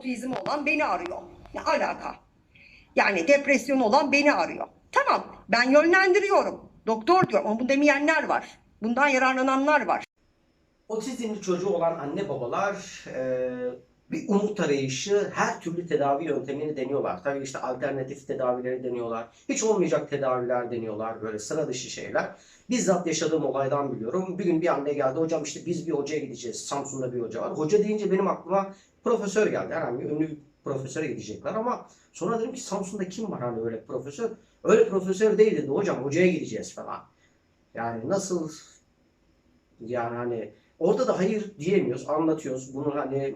otizmi olan beni arıyor. Ne alaka? Yani depresyon olan beni arıyor. Tamam ben yönlendiriyorum. Doktor diyorum ama bunu demeyenler var. Bundan yararlananlar var. Otizmli çocuğu olan anne babalar e, bir umut arayışı her türlü tedavi yöntemini deniyorlar. Tabii işte alternatif tedavileri deniyorlar. Hiç olmayacak tedaviler deniyorlar. Böyle sıra dışı şeyler. Bizzat yaşadığım olaydan biliyorum. Bir gün bir anne geldi. Hocam işte biz bir hocaya gideceğiz. Samsun'da bir hoca var. Hoca deyince benim aklıma profesör geldi. Herhangi ünlü bir profesöre gidecekler ama sonra dedim ki Samsun'da kim var hani öyle profesör? Öyle profesör değil dedi. Hocam hocaya gideceğiz falan. Yani nasıl yani hani orada da hayır diyemiyoruz, anlatıyoruz bunun hani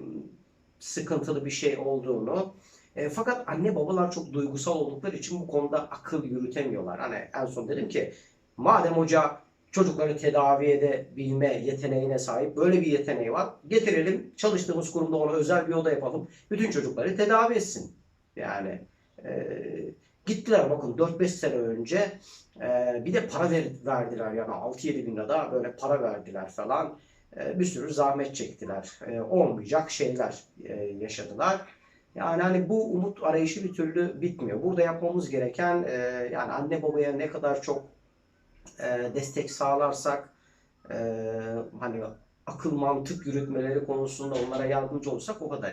sıkıntılı bir şey olduğunu. E, fakat anne babalar çok duygusal oldukları için bu konuda akıl yürütemiyorlar. Hani en son dedim ki madem hoca çocukları tedavi edebilme yeteneğine sahip böyle bir yeteneği var. Getirelim çalıştığımız kurumda ona özel bir oda yapalım. Bütün çocukları tedavi etsin. Yani e, gittiler bakın 4-5 sene önce e, bir de para ver, verdiler yani 6-7 bin lira böyle para verdiler falan. E, bir sürü zahmet çektiler. E, olmayacak şeyler e, yaşadılar. Yani hani bu umut arayışı bir türlü bitmiyor. Burada yapmamız gereken e, yani anne babaya ne kadar çok e, destek sağlarsak hani akıl mantık yürütmeleri konusunda onlara yardımcı olursak o kadar iyi.